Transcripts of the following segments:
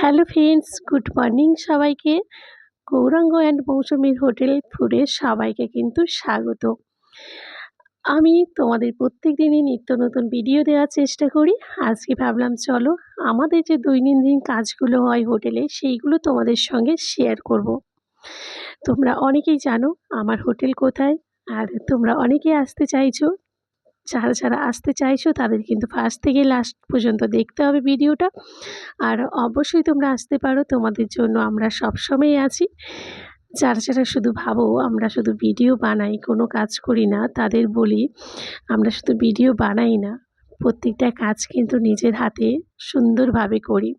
Hello friends good morning সবাইকে। Gauranga and মৌসুমীর hotel ফুডে সবাইকে কিন্তু স্বাগত। আমি তোমাদের প্রত্যেক দিনই নিত্য নতুন ভিডিও দেওয়ার চেষ্টা করি। আজকে ভাবলাম, চলো আমাদের যে দৈনন্দিন কাজগুলো হয় হোটেলে, সেইগুলো তোমাদের সঙ্গে শেয়ার করব। তোমরা অনেকেই জানো আমার হোটেল কোথায়, আর তোমরা অনেকেই আসতে চাইছো। যারা যারা আসতে চাইছো তাদের কিন্তু ফার্স্ট থেকে লাস্ট পর্যন্ত দেখতে হবে ভিডিওটা। আর অবশ্যই তোমরা আসতে পারো, তোমাদের জন্য আমরা সবসময় আছি। যারা যারা শুধু ভাবো আমরা শুধু ভিডিও বানাই, কোনো কাজ করি না, তাদের বলি আমরা শুধু ভিডিও বানাই না, প্রত্যেকটা কাজ কিন্তু নিজের হাতে সুন্দরভাবে করি।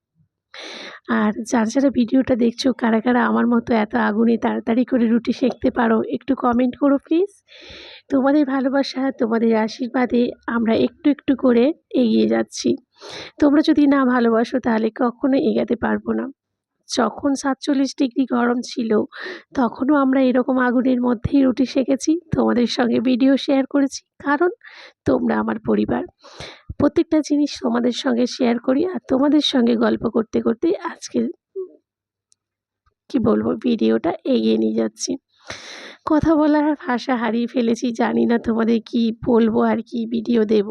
আর যারা যারা ভিডিওটা দেখছ, কারা কারা আমার মতো এত আগুনে তাড়াতাড়ি করে রুটি সেঁকতে পারো, একটু কমেন্ট করো প্লিজ তোমাদের ভালোবাসা, তোমাদের আশীর্বাদে আমরা একটু একটু করে এগিয়ে যাচ্ছি। তোমরা যদি না ভালোবাসো তাহলে কখনো এগাতে পারব না। যখন সাতচল্লিশ ডিগ্রি গরম ছিল, তখনও আমরা এরকম আগুনের মধ্যেই রুটি সেঁকেছি। তোমাদের সঙ্গে ভিডিও শেয়ার করেছি, কারণ তোমরা আমার পরিবার। প্রত্যেকটা জিনিস তোমাদের সঙ্গে শেয়ার করি আর তোমাদের সঙ্গে গল্প করতে করতে আজকের কি বলব ভিডিওটা এগিয়ে নিয়ে যাচ্ছি। কথা বলার ভাষা হারিয়ে ফেলেছি, জানি না তোমাদের কি বলব আর কি ভিডিও দেব।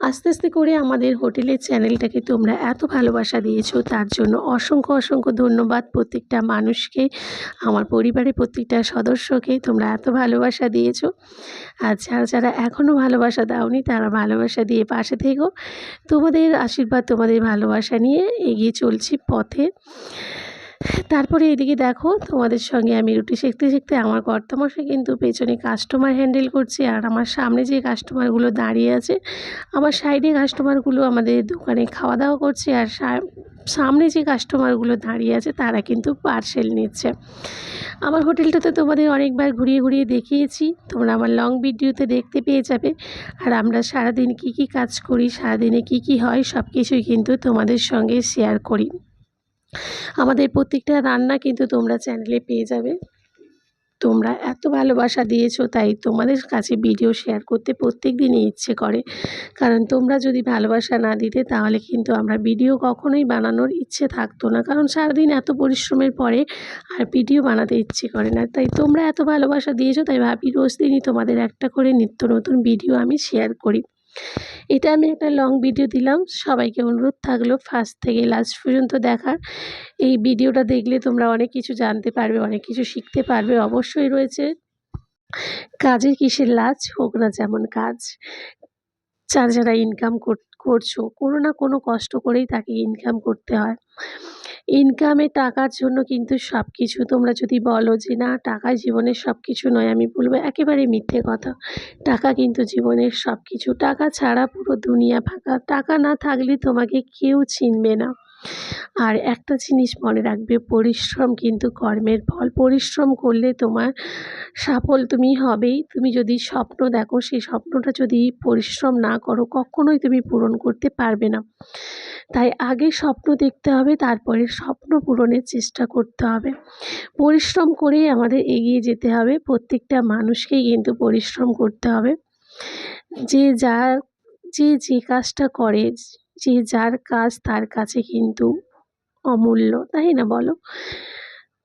আস্তে আস্তে করে আমাদের হোটেলের চ্যানেলটাকে তোমরা এত ভালোবাসা দিয়েছ, তার জন্য অসংখ্য অসংখ্য ধন্যবাদ প্রত্যেকটা মানুষকে, আমার পরিবারের প্রত্যেকটা সদস্যকে তোমরা এত ভালোবাসা দিয়েছ। আর যারা যারা এখনও ভালোবাসা দাওনি, তারা ভালোবাসা দিয়ে পাশে থেকো। তোমাদের আশীর্বাদ, তোমাদের ভালোবাসা নিয়ে এগিয়ে চলছি পথে। তারপরে এদিকে দেখো, তোমাদের সঙ্গে আমি রুটি শিখতে শিখতে আমার কর্তামশাই কিন্তু পেছনে কাস্টমার হ্যান্ডেল করছে আর আমার সামনে যে কাস্টমারগুলো দাঁড়িয়ে আছে, আমার সাইডে কাস্টমারগুলো আমাদের দোকানে খাওয়া দাওয়া করছে আর সামনে যে কাস্টমারগুলো দাঁড়িয়ে আছে তারা কিন্তু পার্সেল নিচ্ছে। আমার হোটেলটাতে তোমাদের অনেকবার ঘুরিয়ে ঘুরিয়ে দেখিয়েছি, তোমরা আমার লং ভিডিওতে দেখতে পেয়ে যাবে আর আমরা সারাদিন কি কি কাজ করি, সারাদিনে কি কি হয় সব কিছুই কিন্তু তোমাদের সঙ্গে শেয়ার করি। আমাদের প্রত্যেকটা রান্না কিন্তু তোমরা চ্যানেলে পেয়ে যাবে। তোমরা এত ভালোবাসা দিয়েছ, তাই তোমাদের কাছে ভিডিও শেয়ার করতে প্রত্যেক দিনই ইচ্ছে করে। কারণ তোমরা যদি ভালোবাসা না দিতে, তাহলে কিন্তু আমরা ভিডিও কখনোই বানানোর ইচ্ছে থাকতো না। কারণ সারাদিন এত পরিশ্রমের পরে আর ভিডিও বানাতে ইচ্ছে করে না। তাই তোমরা এত ভালোবাসা দিয়েছ, তাই ভাবি রোজ দিনই তোমাদের একটা করে নিত্য নতুন ভিডিও আমি শেয়ার করি। এটা আমি একটা লং ভিডিও দিলাম। সবাইকে অনুরোধ থাকল ফার্স্ট থেকে লাস্ট পর্যন্ত দেখার। এই ভিডিওটা দেখলে তোমরা অনেক কিছু জানতে পারবে, অনেক কিছু শিখতে পারবে, অবশ্যই রয়েছে। কাজের কিসের লাজ? হোক না যেমন কাজ। যারা যারা ইনকাম করছ, কোনো না কোনো কষ্ট করেই তাকে ইনকাম করতে হয়। ইনকামে টাকার জন্য কিন্তু সব কিছু তোমরা যদি বলো যে, না, টাকা জীবনের সব কিছু নয়, আমি বলব একেবারে মিথ্যে কথা। টাকা কিন্তু জীবনের সব কিছু টাকা ছাড়া পুরো দুনিয়া ফাঁকা। টাকা না থাকলে তোমাকে কেউ চিনবে না। আর একটা জিনিস মনে রাখবে, পরিশ্রম কিন্তু কর্মের ফল। পরিশ্রম করলে তোমার সফল তুমি হবেই। তুমি যদি স্বপ্ন দেখো, সেই স্বপ্নটা যদি পরিশ্রম না করো, কখনোই তুমি পূরণ করতে পারবে না। তাই আগে স্বপ্ন দেখতে হবে, তারপরে স্বপ্ন পূরণের চেষ্টা করতে হবে। পরিশ্রম করেই আমাদের এগিয়ে যেতে হবে। প্রত্যেকটা মানুষকেই কিন্তু পরিশ্রম করতে হবে। যে যা যে যে কাজটা করে যে যার কাজ তার কাছে কিন্তু অমূল্য, তাই না বলো?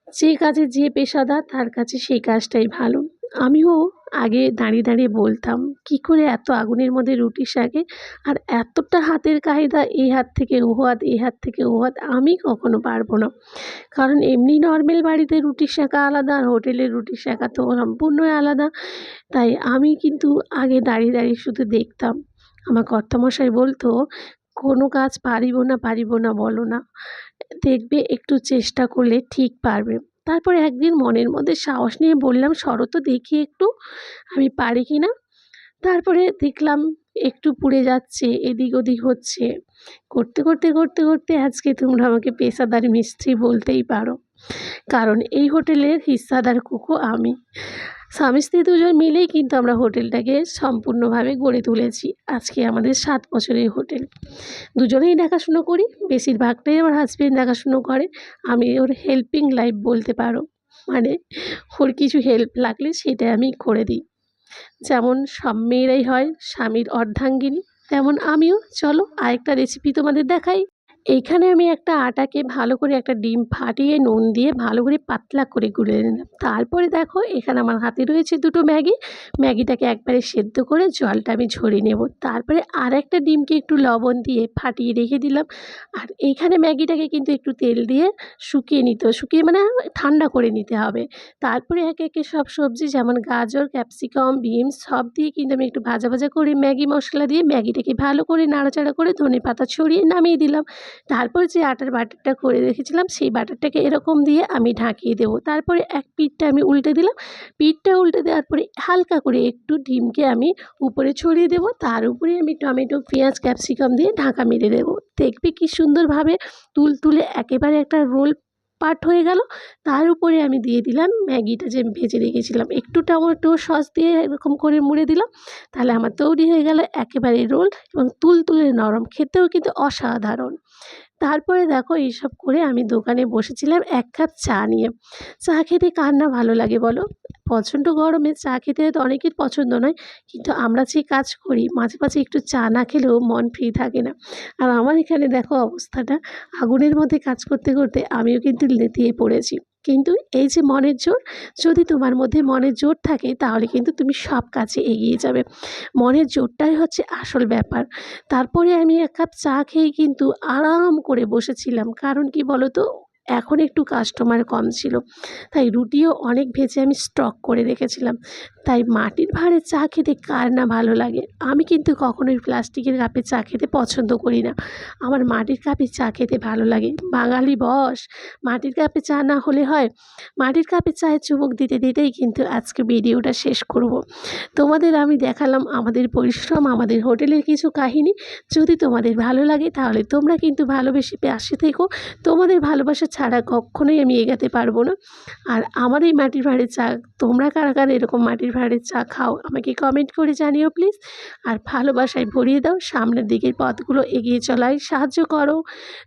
যে কাজে যে পেশাদার তার কাছে সেই কাজটাই ভালো। আমিও আগে দাঁড়িয়ে দাঁড়িয়ে বলতাম, কি করে এত আগুনের মধ্যে রুটি শাকে? আর এতটা হাতের কায়দা এই হাত থেকে ও হাত এই হাত থেকে ও হাত আমি কখনো পারব না। কারণ এমনি নর্মাল বাড়িতে রুটি শাঁকা আলাদা, আর হোটেলের রুটি শাঁকা তো সম্পূর্ণই আলাদা। তাই আমি কিন্তু আগে দাঁড়িয়ে দাঁড়িয়ে শুধু দেখতাম। আমার কর্তামশাই বলতো কোনো কাজ পারিব না পারিব না, বলো না। দেখবে একটু চেষ্টা করলে ঠিক পারবে। তারপরে একদিন মনের মধ্যে সাহস নিয়ে বললাম, সরো তো দেখি একটু, আমি পারি কি না? তারপরে দেখলাম একটু পুড়ে যাচ্ছে, এদিক ওদিক হচ্ছে। করতে করতে করতে করতে আজকে তোমরা আমাকে পেশাদার মিস্ত্রি বলতেই পারো। কারণ এই হোটেলের হিস্সাদার কুকু আমি। স্বামী স্ত্রী দুজন মিলেই কিন্তু আমরা হোটেলটাকে সম্পূর্ণভাবে গড়ে তুলেছি। আজকে আমাদের সাত বছরের হোটেল। দুজনেই দেখাশুনো করি, বেশিরভাগটাই আমার হাজব্যান্ড দেখাশুনো করে, আমি ওর হেল্পিং লাইফ বলতে পারো। মানে ওর কিছু হেল্প লাগলে সেটা আমি করে দিই। যেমন সব মেয়েরাই হয়, স্বামীর অর্ধাঙ্গিনী, তেমন আমিও। চলো আরেকটা রেসিপি তোমাদের দেখাই। এইখানে আমি একটা আটাকে ভালো করে একটা ডিম ফাটিয়ে নুন দিয়ে ভালো করে পাতলা করে গুলে নিলাম। তারপরে দেখো, এখানে আমার হাতে রয়েছে দুটো ম্যাগি। ম্যাগিটাকে একবারে সেদ্ধ করে জলটা আমি ঝরিয়ে নেব। তারপরে আর একটা ডিমকে একটু লবণ দিয়ে ফাটিয়ে রেখে দিলাম। আর এইখানে ম্যাগিটাকে কিন্তু একটু তেল দিয়ে শুকিয়ে নিতে শুকিয়ে মানে ঠান্ডা করে নিতে হবে। তারপরে একে একে সব সবজি যেমন গাজর, ক্যাপসিকাম, বিনস, সব দিয়ে কিন্তু আমি একটু ভাজা ভাজা করে ম্যাগি মশলা দিয়ে ম্যাগিটাকে ভালো করে নাড়াচাড়া করে ধনে পাতা ছড়িয়ে নামিয়ে দিলাম। তারপর যে আটার বাটারটা করে রেখেছিলাম, সেই বাটারটাকে এরকম দিয়ে আমি ঢাকিয়ে দেবো। তারপরে এক পিঠটা আমি উল্টে দিলাম। পিঠটা উল্টে দেওয়ার পরে হালকা করে একটু ডিমকে আমি উপরে ছড়িয়ে দেবো। তার উপরে আমি টমেটো, পেঁয়াজ, ক্যাপসিকাম দিয়ে ঢাকা মেরে দেবো। দেখবে কি সুন্দরভাবে তুলতুলে একেবারে একটা রোল পাট হয়ে গেল। তার উপরে আমি দিয়ে দিলাম ম্যাগিটা যে ভেজে রেখেছিলাম। একটু টমেটো সস দিয়ে এরকম করে মুড়ে দিলাম। তাহলে আমার তৈরি হয়ে গেল একেবারে রোল এবং তুলতুলে নরম। খেতেও কিন্তু অসাধারণ। তারপরে দেখো এইসব করে আমি দোকানে বসেছিলাম এক কাপ চা নিয়ে। চা খেতে কার না ভালো লাগে বলো? প্রচণ্ড গরমে চা খেতে হয়তো অনেকের পছন্দ নয়, কিন্তু আমরা যে কাজ করি, মাঝে মাঝে একটু চা না খেলেও মন ফ্রি থাকে না। আর আমার এখানে দেখো অবস্থাটা, আগুনের মধ্যে কাজ করতে করতে আমিও কিন্তু লেতিয়ে পড়েছি। কিন্তু এই যে মনের জোর, যদি তোমার মধ্যে মনের জোর থাকে, তাহলে কিন্তু তুমি সব কাজে এগিয়ে যাবে। মনের জোরটাই হচ্ছে আসল ব্যাপার। তারপরে আমি এক কাপ চা খেয়ে কিন্তু আরাম করে বসেছিলাম। কারণ কি বলো তো এখন একটু কাস্টমার কম ছিল। তাই রুটিও অনেক ভেজে আমি স্টক করে রেখেছিলাম। তাই মাটির ভাঁড়ে চা খেতে কার না ভালো লাগে? আমি কিন্তু কখনোই প্লাস্টিকের কাপে চা খেতে পছন্দ করি না। আমার মাটির কাপে চা খেতে ভালো লাগে। বাঙালি বস, মাটির কাপে চা না হলে হয়? মাটির কাপে চায়ে চুমুক দিতে দিতেই কিন্তু আজকে ভিডিওটা শেষ করব। তোমাদের আমি দেখালাম আমাদের পরিশ্রম, আমাদের হোটেলের কিছু কাহিনী। যদি তোমাদের ভালো লাগে তাহলে তোমরা কিন্তু ভালোবেসে পাশে থেকো। তোমাদের ভালোবাসা ছাড়া কখনোই আমি এগাতে পারব না। আর আমার এই মাটির ভাঁড়ে চা, তোমরা কারা কারা এরকম মাটির ভাঁড়ের চা খাও, আমাকে কমেন্ট করে জানিও প্লিজ আর ভালোবাসায় ভরিয়ে দাও, সামনের দিকের পথগুলো এগিয়ে চলায় সাহায্য করো।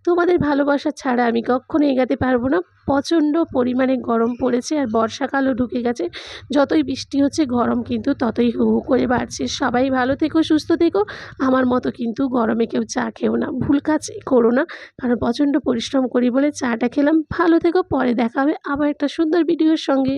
তোমাদের ভালোবাসা ছাড়া আমি কখনো এগাতে পারব না। প্রচণ্ড পরিমাণে গরম পড়েছে আর বর্ষাকালও ঢুকে গেছে। যতই বৃষ্টি হচ্ছে, গরম কিন্তু ততই হু হু করে বাড়ছে। সবাই ভালো থেকো, সুস্থ থেকো। আমার মতো কিন্তু গরমে কেউ চা খেও না। ভুল কাজ করো না, কারণ প্রচণ্ড পরিশ্রম করি বলে চাটা খেলাম। ভালো থেকো, পরে দেখা হবে আবার একটা সুন্দর ভিডিওর সঙ্গে।